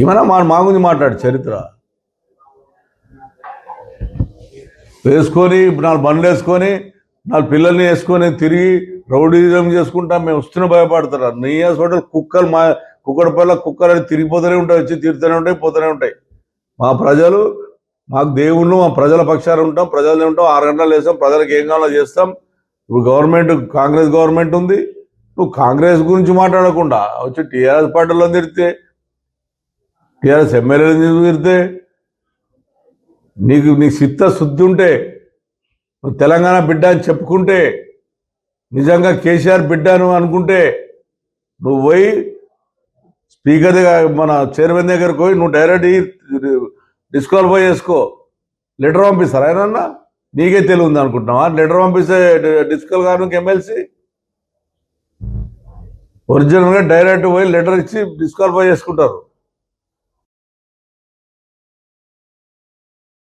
ఏమైనా మా మా గురించి మాట్లాడు చరిత్ర. వేసుకొని నాలుగు బండ్లు వేసుకొని నాలుగు పిల్లల్ని వేసుకొని తిరిగి రౌడీజం చేసుకుంటా మేము వస్తున్న భయపడతారు. నీ హోటల్ కుక్కలు మా కుక్కడి పిల్ల కుక్కలు అని తిరిగిపోతూనే ఉంటాయి వచ్చి తిరుగుతూనే ఉంటాయి పోతూనే ఉంటాయి. మా ప్రజలు మాకు దేవుళ్ళు మా ప్రజల పక్షాన ఉంటాం ప్రజలు ఉంటాం ఆరు గంటలు వేస్తాం ప్రజలకు ఏం కావాలో చేస్తాం. ఇప్పుడు గవర్నమెంట్ కాంగ్రెస్ గవర్నమెంట్ ఉంది. నువ్వు కాంగ్రెస్ గురించి మాట్లాడకుండా వచ్చి టీఆర్ఎస్ పార్టీలో తిరిగితే టీఆర్ఎస్ ఎమ్మెల్యేలు తిరిగితే నీకు నీ చిత్త శుద్ధి ఉంటే నువ్వు తెలంగాణ బిడ్డ అని చెప్పుకుంటే నిజంగా కేసీఆర్ బిడ్డను అనుకుంటే నువ్వు పోయి స్పీకర్ దగ్గర మన చైర్మన్ దగ్గరకు పోయి నువ్వు డైరెక్ట్ డిస్క్వాలిఫై చేసుకో లెటర్ పంపిస్తారా ఆయన నీకే తెలియదు అనుకుంటున్నావా? లెటర్ పంపిస్తే డిస్కల్ కాను ఎమ్మెల్సీ? ఒరిజినల్గా డైరెక్ట్ పోయి లెటర్ ఇచ్చి డిస్క్వాలిఫై చేసుకుంటారు